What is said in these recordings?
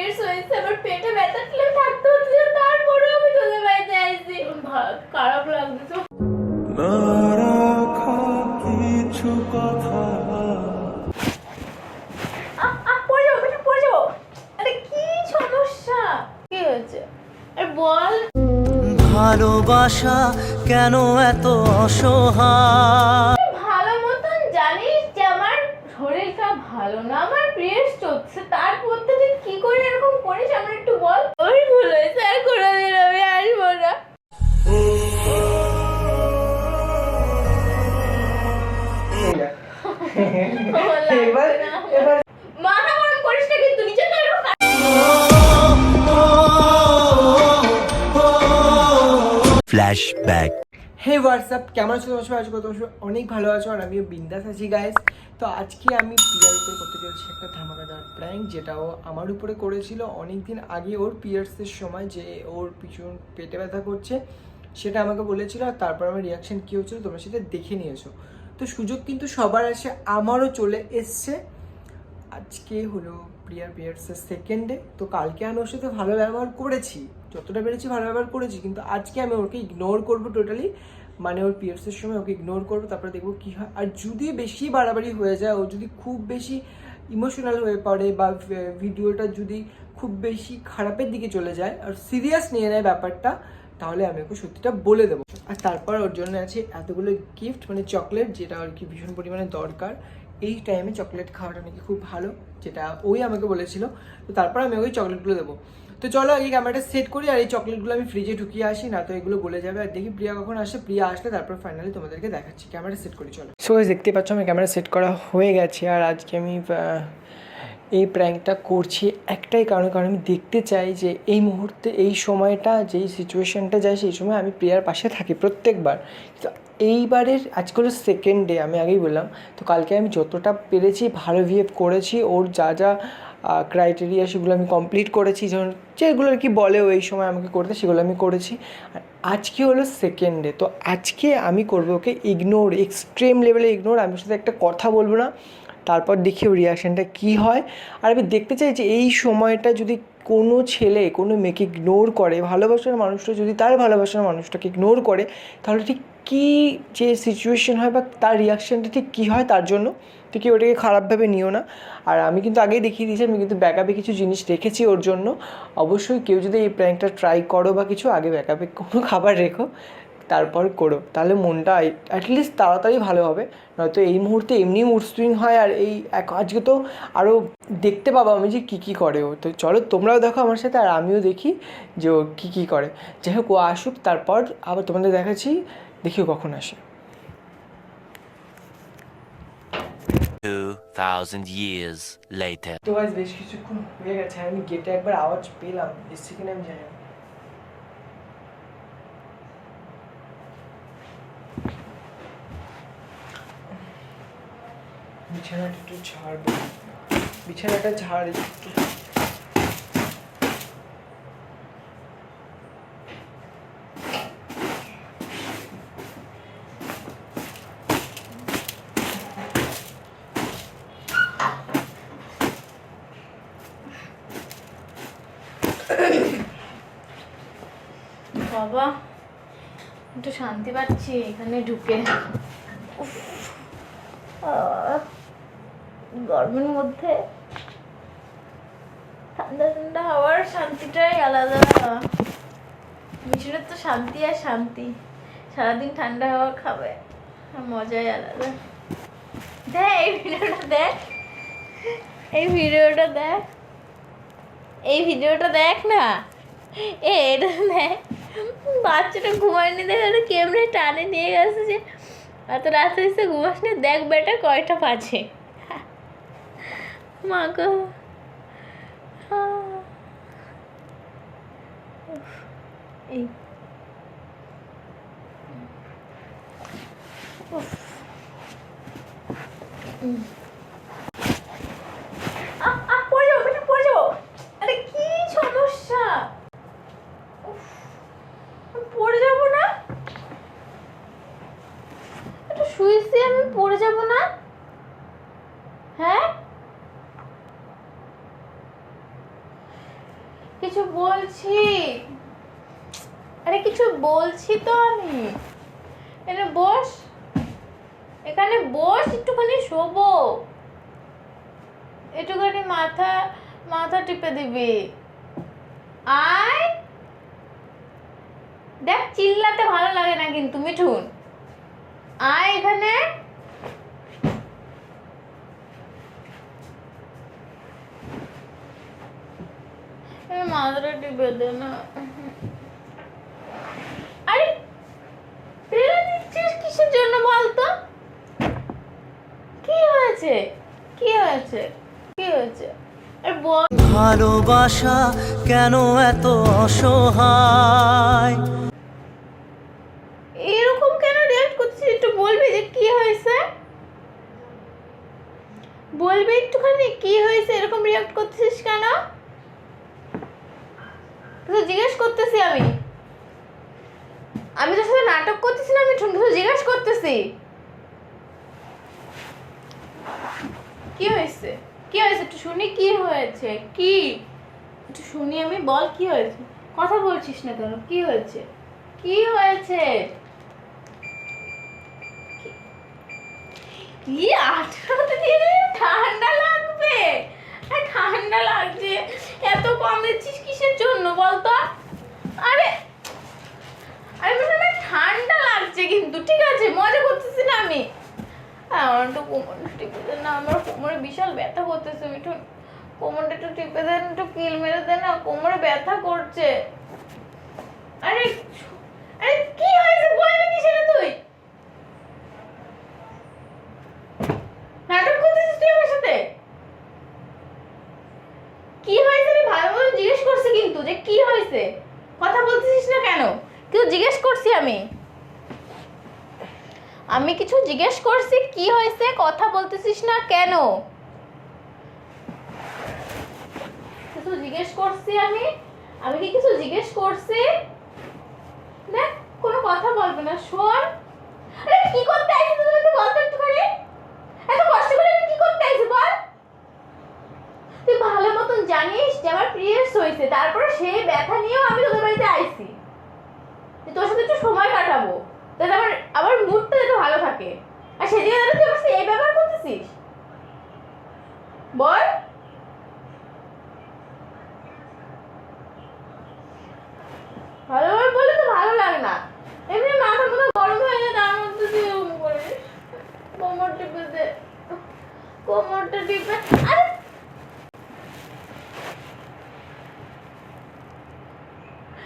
Periods হয়েছে আমার পেটে ব্যথা ছিল থাকতে আমি তোদের বাড়িতে আইছি ভা- খারাপ লাগছে না রাখা কিছু কথা ভালোবাসা কেন এত অসহায়? ফ্ল্যাশব্যাক হে হোয়াটসঅ্যাপ কেমন আছো তোমার সবাই আছো তোমার অনেক ভালো আছো আর আমিও বিন্দাস আছি গাইস তো আজকে আমি পিয়ার উপরে করতে চলেছি একটা ধামাকাদার প্র্যাঙ্ক যেটা ও আমার উপরে করেছিল অনেক দিন আগে ওর পিয়ার্সের সময় যে ওর পিছন পেটে ব্যথা করছে, সেটা আমাকে বলেছিল আর তারপর আমার রিয়াকশন কী হচ্ছিল তোমরা সেটা দেখে নিয়েছো। তো সুযোগ কিন্তু সবার আছে, আমারও চলে এসছে। আজকে হলো প্রিয়ার পিয়ার্সের সেকেন্ড ডে তো কালকে আমি ওর সাথে ভালো ব্যবহার করেছি। যতটা পেরেছি ভালো ব্যবহার করেছি, কিন্তু আজকে আমি ওকে ইগনোর করব টোটালি মানে ওর পিয়ার্সের সময় ওকে ইগনোর করব, তারপরে দেখব কী হয়। আর যদি বেশি বাড়াবাড়ি হয়ে যায়, ও যদি খুব বেশি ইমোশনাল হয়ে পড়ে বা ভিডিওটা যদি খুব বেশি খারাপের দিকে চলে যায় আর সিরিয়াস নিয়ে নেয় ব্যাপারটা, তাহলে আমি ওকে সত্যিটা বলে দেবো। আর তারপর ওর জন্য আছে এতগুলো গিফট মানে চকলেট যেটা আর কি ভীষণ পরিমাণে দরকার। এই টাইমে চকলেট খাওয়াটা নাকি খুব ভালো, যেটা ওই আমাকে বলেছিল। তো তারপর আমি ওই চকলেটগুলো দেবো। তো চলো এই ক্যামেরাটা সেট করি আর এই চকলেটগুলো আমি ফ্রিজে ঢুকিয়ে আসি, না তো এগুলো গলে যাবে। আর দেখি প্রিয়া কখন আসে। প্রিয়া আসলে তারপর ফাইনালি তোমাদেরকে দেখাচ্ছি। ক্যামেরা সেট করি, চলো। সো দেখতে পাচ্ছ আমি ক্যামেরা সেট করা হয়ে গেছে আর আজকে আমি এই প্র্যাঙ্কটা করছি একটাই কারণ। কারণ আমি দেখতে চাই যে এই মুহূর্তে, এই সময়টা, যেই সিচুয়েশনটা যায়, সেই সময় আমি প্রিয়ার পাশে থাকি প্রত্যেকবার। তো এইবারের, আজকে হলো সেকেন্ড ডে আমি আগেই বললাম। তো কালকে আমি যতটা পেরেছি, ভালো বিহেভ করেছি, ওর যা যা ক্রাইটেরিয়া সেগুলো আমি কমপ্লিট করেছি। যেমন যেগুলো আর কি বলে ওই সময় আমাকে করতে, সেগুলো আমি করেছি। আর আজকে হলো সেকেন্ড ডে তো আজকে আমি করব ওকে ইগনোর এক্সট্রিম লেভেলে ইগনোর আমি সাথে একটা কথা বলব না, তারপর দেখি ওর রিয়াকশানটা কী হয়। আর আমি দেখতে চাই যে এই সময়টা যদি কোনো ছেলে কোনো মেয়েকে ইগনোর করে, ভালোবাসার মানুষটা যদি তার ভালোবাসার মানুষটাকে ইগনোর করে, তাহলে ঠিক কী যে সিচুয়েশন হয় বা তার রিয়াকশানটা ঠিক কী হয় তার জন্য, তো কি ওটাকে খারাপভাবে নিও না। আর আমি কিন্তু আগেই দেখিয়ে দিয়েছি, আমি কিন্তু ব্যাকআপে কিছু জিনিস রেখেছি ওর জন্য। অবশ্যই কেউ যদি এই প্র্যাঙ্কটা ট্রাই করো বা কিছু, আগে ব্যাকআপে কোনো খাবার রেখো। তারপর করো। তাহলে মনটা অ্যাটলিস্ট তাড়াতাড়ি ভালো হবে। নয়তো এই মুহূর্তে এমনি মুড সুইং হয় আর এই এক- আজকে তো আরও দেখতে পাবো আমি যে কী কী করে ও। তো চলো তোমরাও দেখো আমার সাথে আর আমিও দেখি যে ও কী কী করে। যাই হোক ও আসুক তারপর আবার তোমাদের দেখাচ্ছি দেখিও কখন আসে। 2000 years later তো আজ বেশ কিছুক্ষণ হয়ে গেছে আমি গেটে একবার আওয়াজ পেলাম এসছে কিনা আমি জানি না। বিছানাটা একটু ঝাড়বো। বিছানাটা ঝাড় একটু। বাবা একটু শান্তি পাচ্ছি এখানে ঢুকে। উফ, গরমের মধ্যে ঠান্ডা ঠান্ডা হওয়ার শান্তিটাই আলাদা মিশরের তো শান্তি আর শান্তি। সারাদিন ঠান্ডা হাওয়া খাবে মজাই আলাদা। দেখ, এই ভিডিওটা দেখ। এই ভিডিওটা দেখ। এই ভিডিওটা দেখ না। এ, এটা দেখ। বাচ্চাটা ঘুমায়নি দেখে কেমনে টানে নিয়ে গেছে যে, এত রাত হয়েছে ঘুমাস নি। দেখ বেটা, কয়টা বাজে। মা গো আহ। উফ, এই উফ। উম। আহ, আহ, পড়ে যাব বেটা, পড়ে যাব। আরে কি সমস্যা উফ, আমি পড়ে যাব না একটু শুয়েছি আমি পড়ে যাব না হ্যাঁ কিছু বলছি আরে কিছু বলছি তো আমি এখানে বস এখানে বস একটুখানি শোবো একটুখানি মাথা মাথা টিপে দিবি। আয়। দেখ, চিল্লাতে ভালো লাগে না কিন্তু, মিঠুন। আয় এখানে। মাথাটা টিপে দে না। কি হয়েছে? কি হয়েছে? কি হয়েছে? ভালোবাসা কেন এত অসহায়? এরকম কেন রিয়াক্ট করছিস? একটু বলবি যে কি হয়েছে? বলবি একটুখানি কি হয়েছে? এরকম রিয়াক্ট করছিস কেন? তো জিজ্ঞেস করতেছি আমি। আমি তোর সাথে নাটক করতেছি না আমি তো জিজ্ঞেস করতেছি। কি হয়েছে? কি হয়েছে? একটু শুনি কি হয়েছে? কি? একটু শুনি আমি, বল কি হয়েছে? কথা বলছিস না কেন? কি হয়েছে? কি হয়েছে? কি? আঠারোতে দিয়ে দিলে ঠান্ডা লাগবে। ঠান্ডা লাগছে। এত কম দিচ্ছিস কিসের জন্য বলতো? আরে আরে মানে না ঠান্ডা লাগছে কিন্তু, ঠিক আছে, মজা করতেছি না আমি। আমার একটু টিপে দেন না, আমার কোমরে বিশাল ব্যথা করতেছে, মিঠুন। কোমরটা একটু টিপে দেন, একটু কিল মেরে দেন না, কোমরে ব্যথা করছে। আরে আরে, কি হয়েছে? বলবি কি সেটা তুই? নাটক করতেছিস তুই আমার সাথে? কি হয়েছে ভালো মতো জিজ্ঞেস করছি কিন্তু যে কি হয়েছে? কথা বলতেছিস না কেন? কেউ জিজ্ঞেস করছি আমি। আমি কিছু জিজ্ঞেস করছি, কি হয়েছে? কথা বলতেছিস না কেন? কিছু জিজ্ঞেস করছি আমি? আমি কি কিছু জিজ্ঞেস করছি? দেখ, কোনো কথা বলবে না, শোন। আরে, কি করতে আইছিস তুই একটু বল তো একটুখানি? এত কষ্ট করে কি করতে আইছি, বল। তুই ভালো মতন জানিস যে আমার পিরিয়ডস হয়েছে, তারপরে সেই ব্যথা নিয়েও আমি তোদের বাড়িতে আইছি। তোর সাথে একটু সময় কাটাবো। যাতে আমার আমার মুডটা যাতে ভালো থাকে। আর সেদিকে যাতে তুই আমার এই ব্যবহার করতেছিস? বল। ভালোভাবে বলে তো ভালো লাগে না। এমনি মাথা মাথা গরম হয়ে যায়, তার মধ্যে তুই করিস। কোমর টিপে কোমরটা টিপে। আরে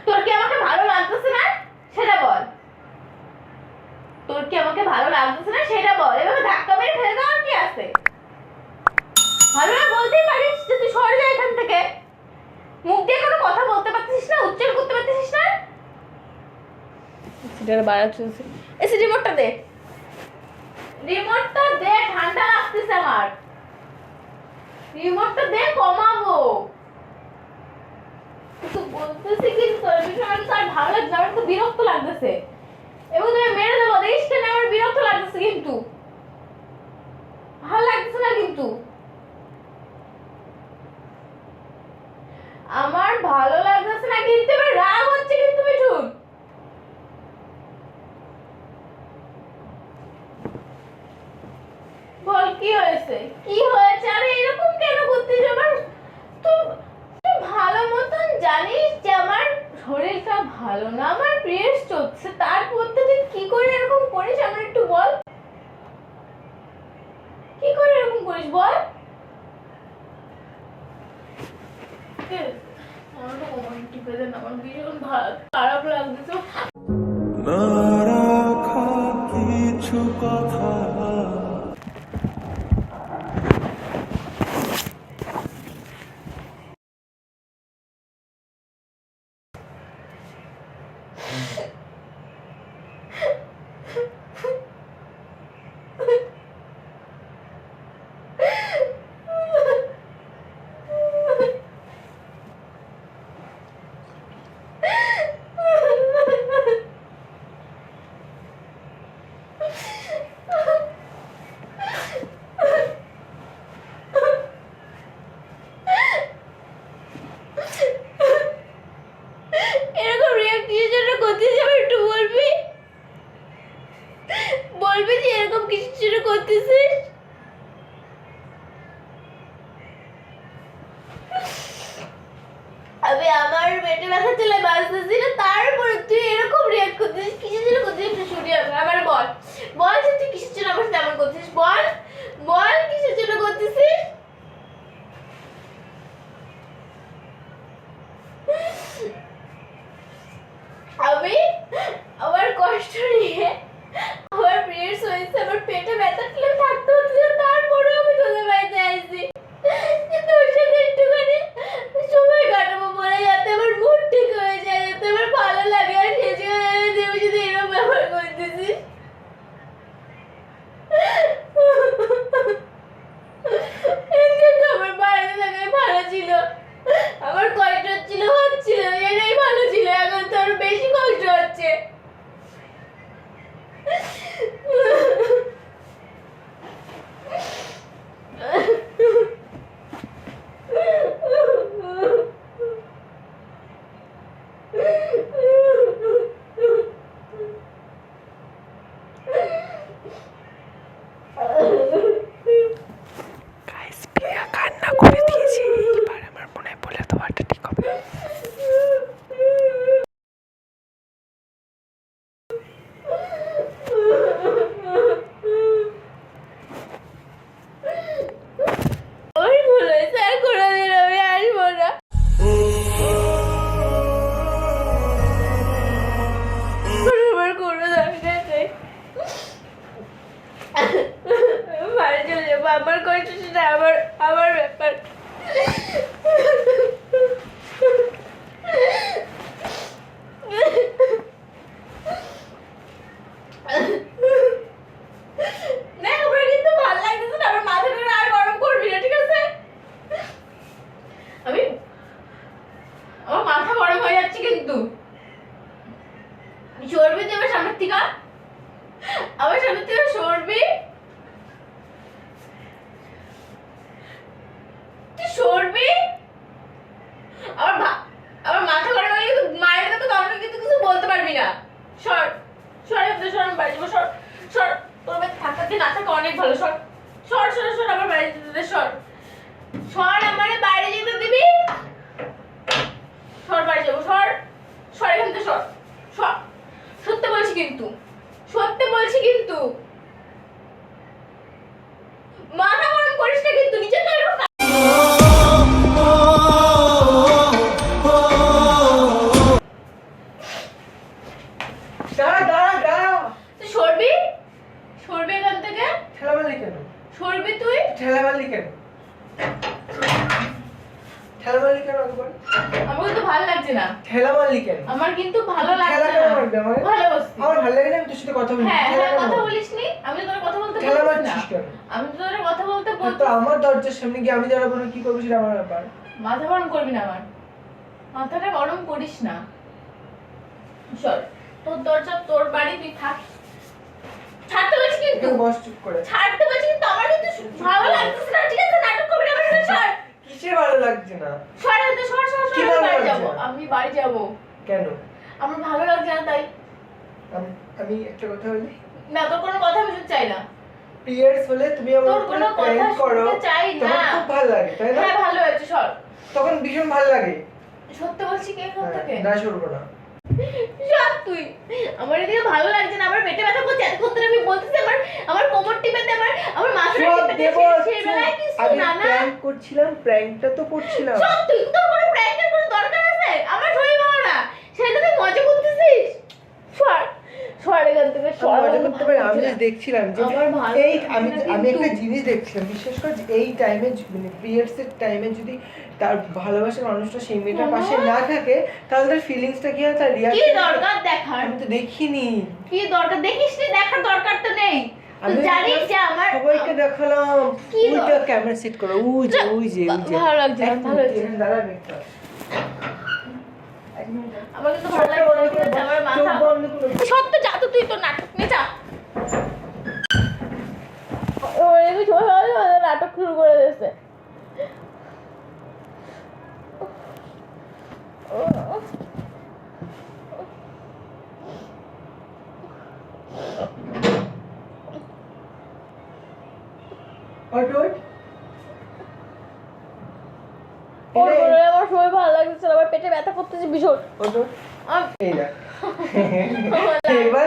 তোর কি আমাকে ভালো লাগতেছে না সেটা বল তোর কি আমাকে ভালো লাগতেছে না সেটা বল এভাবে ধাক্কা মেরে ফেলে দেওয়ার কি আছে ভালোভাবে বলতেই পারিস যে তুই সরে যা এখান থেকে মুখ দিয়ে কোনো কথা বলতে পারছিস না উচ্চারণ করতে পারছিস না সেটা বাড়া চলছে। এসে রিমোটটা দে। রিমোটটা দে, ঠান্ডা লাগতেছে আমার। রিমোটটা দে, কমাবো। কিছু বলতেছি কিন্তু বিষয়ে আমার আর ভালো লাগছে আমার তো বিরক্ত লাগতেছে। এবং তুমি মেরে দেবো, দেখিস কেন আমার বিরক্ত লাগতেছে কিন্তু। ভালো লাগতেছে না কিন্তু। আমার ভালো লাগতেছে না কিন্তু, এবার রাগ হচ্ছে কিন্তু মিঠুন বল কি হয়েছে কি হয়েছে আরে এরকম কেন করছিস আমার তুই তুই ভালো মতন জানিস যে আমার শরীরটা ভালো না আমার পিরিয়ডস চলছে তারপর তুই কি করে এরকম করিস আমার একটু বল কি করে এরকম করিস বল আমার তো কোমর টিপে দেন আমার ভীষণ ভা- খারাপ লাগতেছে না বল। বল তুই কিসের জন্য আমার সাথে এমন করছিস? বল। বল কিসের জন্য করতেছিস? আমি আমার কষ্ট নিয়ে আমার কষ্ট সেটা আমার আমার ব্যাপার না আমার কিন্তু ভালো লাগতেছে না আমার মাথাটা আর গরম করবি না ঠিক আছে আমি আমার মাথা গরম হয়ে যাচ্ছে কিন্তু সরবি তুই আমার সামনের থেকে আমার সামনের থেকে সরবি তুই সরবি আমার ভা- আমার মাথা গরম হয়ে কিন্তু মায়ের কাছে তো কাউকে কিন্তু কিছু বলতে পারবি না সর সর এমনি সর আমি বাড়ি যাব সর সর তোর বাড়ি থাকাতে না থাকা অনেক ভালো সর সর সর সর আমার বাড়ি যেতে দে, সর সর আমার বাড়ি যেতে দিবি সর বাড়ি যাব সর সর এখান থেকে সর সর সত্যি বলছি কিন্তু সত্যি বলছি কিন্তু মাথা গরম করিস না কিন্তু নিচে তো এরকম দাঁড়া দাঁড়া দাঁড়া তুই সরবি সরবি এখান থেকে ঠেলা মারলি কেন সরবি তুই ঠেলা মারলি কেন ঠেলা মারলি কেন আগে বল আমার কিন্তু ভালো লাগছে না ঠেলা মারলি কেন আমার কিন্তু ভালো ঠেলা লাগছে কেন না মারবি আমাকে ভালো বসছি আমার ভালো লাগে না আমি তোর সাথে কথা বলি হ্যাঁ ঠেলা হ্যাঁ কেন কথা মারবি? বলিসনি আমি তো তোর কথা বলতে ঠেলা বলছি না মারছিস কেন আমি তো তোর কথা বলতে তো বলতে আমার দরজার সামনে গিয়ে আমি দাঁড়াবো না কি করব সেটা আমার ব্যাপার। মাথা গরম করবি না আমার। মাথাটা গরম করিস না। সর তোর দরজা তোর বাড়ি তুই থাক। ছাড়তে কিন্তু। বস চুপ করে। ছাড়তে কিন্তু আমার কিন্তু ভালো লাগতেছে না। ঠিক আছে নাটক করবি না আমার সাথে সর কিসে ভালো লাগছে না? সর এতে সর সর সর আমি বাড়ি লাগছে যাব? আমি বাড়ি যাব। কেন? আমার ভালো লাগছে না তাই। আমি একটা কথা বলি? না তোর কোনো কথা শুনতে চাই না। পিয়ার্স হলে তুমি আমার উপরে কোনো কথা প্র্যাঙ্ক করো তখন না। খুব ভালো লাগে তাই না? হ্যাঁ ভালো হয়েছে সর। তখন ভীষণ ভালো লাগে। সত্যি বলছি কে এখান হ্যাঁ, থেকে না সরবো না। সব তুই আমার এদিকে ভালো লাগছে না আমার পেটে ব্যথা করছে এতক্ষণ ধরে আমি বলতেছি আমার আমার কোমর টিপেতে আমার আমার সব টিপেতে সেই বেলায় কিছু না না? প্র্যাঙ্ক করছিলাম প্র্যাঙ্কটা তো করছিলাম। সব তুই তোর কোনো প্র্যাঙ্কের কোনো দরকার আছে? আমার শরীর ভালো না সেটা তুই মজা করতেছিস? সর সর এখান থেকে সর আমি করতে পারি আমি লাগছে just না। দেখছিলাম যে এই আমি আমি একটা জিনিস দেখছিলাম বিশেষ করে এই টাইমে মানে পিরিয়ডস এর টাইমে যদি তার ভালোবাসার মানুষটা সেই মেয়েটার পাশে না থাকে তাহলে তার ফিলিংসটা কি হয়? তার কি দরকার দেখার? আমি তো দেখিনি। কি দরকার? দেখিস নি দেখার দরকার তো নেই। আমি জানিস যে আমার সবাইকে দেখালাম। ক্যামেরা সেট করো ওই যে ওই যে ভালো লাগছে ভালো লাগছে দাঁড়াবে। আমার কিন্তু ভালো লাগছে না, ঠিক আমার মাথা। সত্য যা তো তুই তো নাটক নিয়ে যা। নাটক শুরু করে দিয়েছে। আমার শরীর ভালো লাগছে আমার পেটে ব্যথা করতেছে ভীষণ। এবার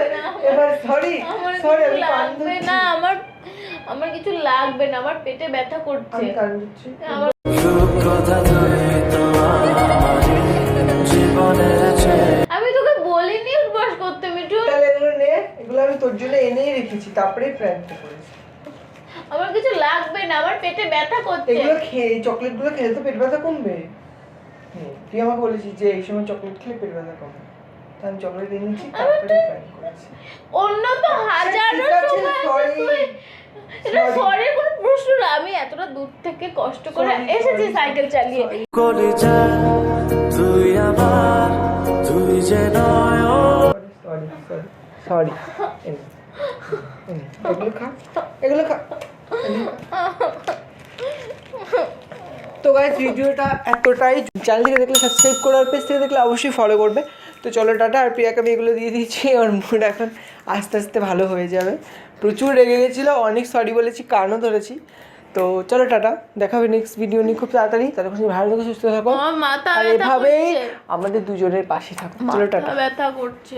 এবার সরি সরি আমি লাগবে না আমার আমার কিছু লাগবে না আমার পেটে ব্যথা করছে। আমি আমার তোকে বলিনি উপবাস করতে মিঠু। তাহলে এগুলো নে এগুলো আমি তোর জন্য এনেই রেখেছি তারপরে প্র্যাঙ্কটা করেছি। আমার কিছু লাগবে না আমার পেটে ব্যথা করছে। এগুলো খেয়ে চকলেটগুলো খেলে তো পেট ব্যথা কমবে। তুই আমাকে বলেছিস যে এই সময় চকলেট খেলে পেট ব্যথা কমে আমি চকলেট এনেছি তারপরে করেছি অন্য তো হাজারো আছে, সময় তুই- এটা. সরির কোনো প্রশ্ন না আমি এতটা দূর থেকে কষ্ট করে এসেছি সাইকেল চালিয়ে. করে যা তুই আমার তুই যে নয় সরি সরি সরি এগুলো খা এগুলো খা এগুলো খা। তো গাইজ ভিডিওটা এতটাই চ্যানেল থেকে দেখলে সাবস্ক্রাইব করো আর পেজ থেকে দেখলে অবশ্যই ফলো করবে। তো চলো টাটা আর প্রিয়াকে আমি এগুলো দিয়ে দিয়েছি ওর মুড এখন আস্তে আস্তে ভালো হয়ে যাবে। প্রচুর রেগে গেছিল অনেক সরি বলেছি কানও ধরেছি। তো চলো টাটা দেখা হবে নেক্সট ভিডিও নিয়ে খুব তাড়াতাড়ি। ততক্ষণ ভালো থেকে সুস্থ থাকো। আর এভাবেই আমাদের দুজনের পাশে থাকো। চলো টাটা। ব্যথা করছে।